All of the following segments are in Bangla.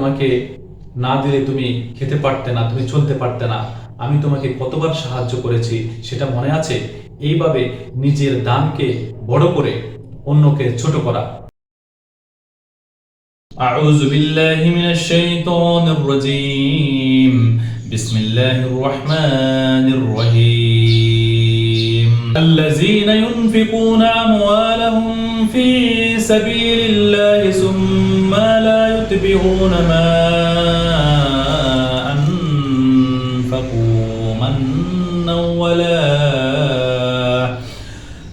তোমাকে না দিলে তুমি খেতে পারতে না তুমি চলতে পারতে না আমি তোমাকে কতবার সাহায্য করেছি সেটা মনে আছে এইভাবে নিজের দানকে বড় করে অন্যকে ছোট করা أعوذ بالله من الشيطان الرجيم بسم الله الرحمن الرحيم الذين ينفقون أموالهم في سبيل الله ثم لا يتبعون ما أنفقوا منا ولا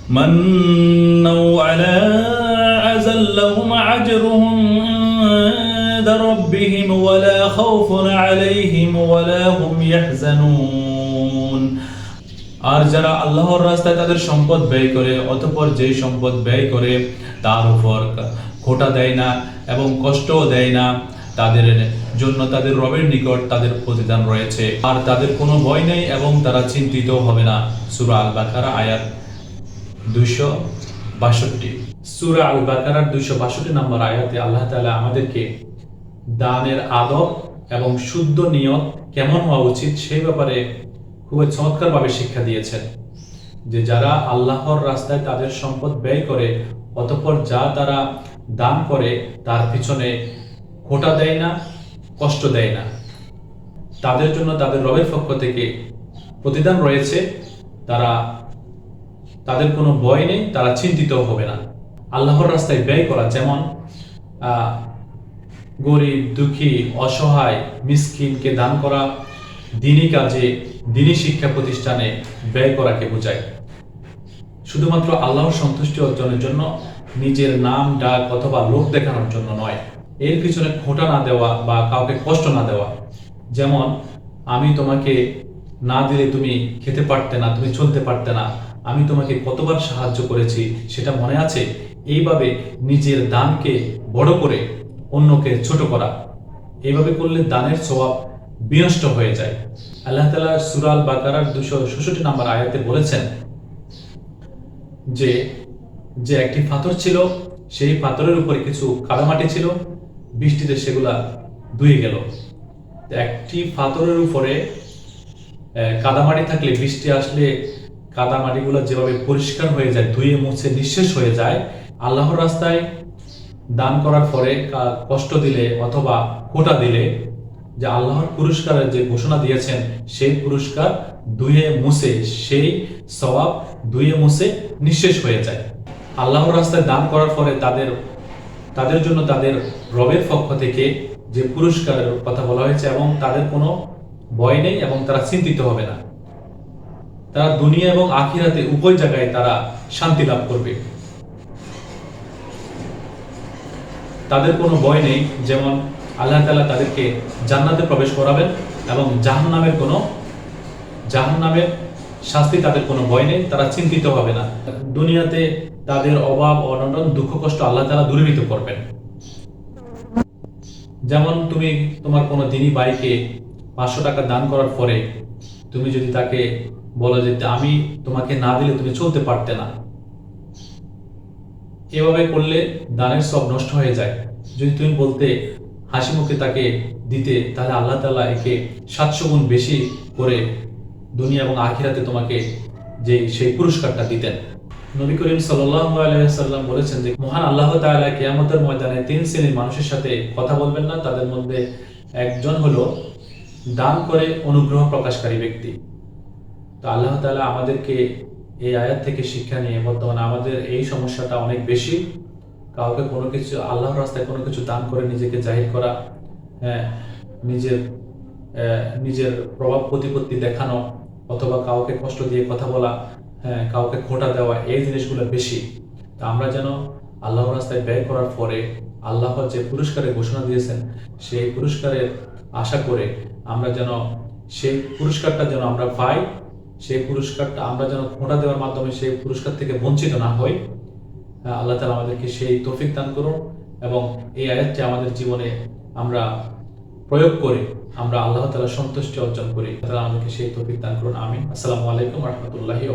منا ولا أزل لهم أجرهم عند ربهم ولا خوف عليهم ولا هم يحزنون আর যারা আল্লাহর রাস্তায় তাদের সম্পদ ব্যয় করে, অতঃপর যেই সম্পদ ব্যয় করে, তার উপর খোটা দেয় না এবং কষ্টও দেয় না। তাদের জন্য তাদের রবের নিকট তাদের প্রতিদান রয়েছে। আর তাদের কোনো ভয় নেই এবং তারা চিন্তিত হবে না। সুরা আল বাকারা আয়াত দুইশো বাষট্টি। সুরা আল বাকারার দুইশো বাষট্টি নম্বর আয়াতে আল্লাহ তালা আমাদেরকে দানের আদব এবং শুদ্ধ নিয়ত কেমন হওয়া উচিত সেই ব্যাপারে খুবই চমৎকারভাবে শিক্ষা দিয়েছেন যে যারা আল্লাহর রাস্তায় তাদের সম্পদ ব্যয় করে, অতঃপর যা তারা দান করে, তার পিছনে খোটা দেয় না, কষ্ট দেয় না। তাদের জন্য তাদের রবের পক্ষ থেকে প্রতিদান রয়েছে। তারা, তাদের কোনো ভয় নেই, তারা চিন্তিত হবে না। আল্লাহর রাস্তায় ব্যয় করা যেমন গরিব, দুঃখী, অসহায়, মিসকিনকে দান করা দিনই কাজে দিনই শিক্ষা প্রতিষ্ঠানে ব্যয় করাকে বোঝায়। শুধুমাত্র আল্লাহর সন্তুষ্টি অর্জনের জন্য, নিজের নাম, ডাক অথবা লোক দেখানোর জন্য নয়। এর পিছনে খোঁটা না দেওয়া বা কাউকে কষ্ট না দেওয়া। যেমন, আমি তোমাকে না দিলে তুমি খেতে পারতে না, তুমি চলতে পারতে না। আমি তোমাকে কতবার সাহায্য করেছি, সেটা মনে আছে? এইভাবে নিজের দানকে বড় করে অন্যকে ছোট করা। এইভাবে করলে দানের স্বভাব বিনষ্ট হয়ে যায়। আল্লাহ তালা সুরাল বাকারার দুশো ষষট্টি নাম্বার আয়াতে বলেছেন যে যে একটি পাথর ছিল, সেই পাথরের উপরে কিছু কাদামাটি ছিল, বৃষ্টিতে সেগুলা ধুয়ে গেল। একটি পাথরের উপরে কাদামাটি থাকলে, বৃষ্টি আসলে কাদামাটিগুলো যেভাবে পরিষ্কার হয়ে যায়, ধুয়ে মুছে নিঃশেষ হয়ে যায়, আল্লাহর রাস্তায় দান করার পরে কষ্ট দিলে অথবা কোটা দিলে যে আল্লাহর পুরস্কারের যে ঘোষণা দিয়েছেন, সেই পুরস্কার ধুয়ে মুছে, সেই সওয়াব ধুয়ে মুছে নিঃশেষ হয়ে যায়। আল্লাহর রাস্তায় দান করার পরে তাদের তাদের জন্য তাদের রবের পক্ষ থেকে যে পুরস্কারের কথা বলা হয়েছে এবং তাদের কোনো ভয় নেই এবং তারা চিন্তিত হবে না। তারা দুনিয়া এবং আখিরাতে উভয় জায়গায় তারা শান্তি লাভ করবে। তাদের কোনো ভয় নেই, যেমন আল্লাহ তাআলা তাদেরকে জান্নাতে প্রবেশ করাবেন এবং জাহান্নামের কোনো, জাহান্নামের শাস্তি তাদের কোনো ভয় নেই, তারা চিন্তিত হবে না। দুনিয়াতে তাদের অভাব, অনটন, দুঃখ, কষ্ট আল্লাহ তাআলা দূরীভূত করবেন। যেমন তুমি তোমার কোনো দিনই বাইকে পাঁচশো টাকা দান করার পরে তুমি যদি তাকে বলো যে আমি তোমাকে না দিলে তুমি চলতে পারতে না। এভাবে করলে দানের সব নষ্ট হয়ে যায়। যদি তুমি বলতে হাসি মুখে তাকে দিতে তাহলে আল্লাহ তাআলা একে সাতশো গুণ বেশি করে দুনিয়া এবং আখিরাতে তোমাকে যে সেই পুরস্কারটা দিতেন। নবী করিম সাল্লাম বলেছেন যে, মহান আল্লাহ তাআলা কিয়ামতের ময়দানে তিন শ্রেণির মানুষের সাথে কথা বলবেন না, তাদের মধ্যে একজন হলো দান করে অনুগ্রহ প্রকাশকারী ব্যক্তি। তো আল্লাহ তাআলা আমাদেরকে এই আয়াত থেকে শিক্ষা নিয়ে বর্তমানে আমাদের এই সমস্যাটা অনেক বেশি। কাউকে কোনো কিছু, আল্লাহর রাস্তায় কোনো কিছু দান করে নিজেকে জাহির করা হ্যাঁ নিজের নিজের প্রভাব প্রতিপত্তি দেখানো, অথবা কাউকে কষ্ট দিয়ে কথা বলা হ্যাঁ কাউকে খোটা দেওয়া, এই জিনিসগুলো বেশি। তা আমরা যেন আল্লাহর রাস্তায় ব্যয় করার পরে আল্লাহ যে পুরস্কারের ঘোষণা দিয়েছেন, সেই পুরস্কারের আশা করে আমরা যেন সেই পুরস্কারটা যেন আমরা পাই, সেই পুরস্কারটা আমরা যেন খোঁটা দেওয়ার মাধ্যমে সেই পুরস্কার থেকে বঞ্চিত না হই। আল্লাহ তালা আমাদেরকে সেই তৌফিক দান করুন এবং এই আয়াতটি আমাদের জীবনে আমরা প্রয়োগ করে আমরা আল্লাহ তালা সন্তুষ্টি অর্জন করি। তারা আমাদেরকে সেই তৌফিক দান করুন। আমি আসসালামু আলাইকুম রহমতুল্লাহি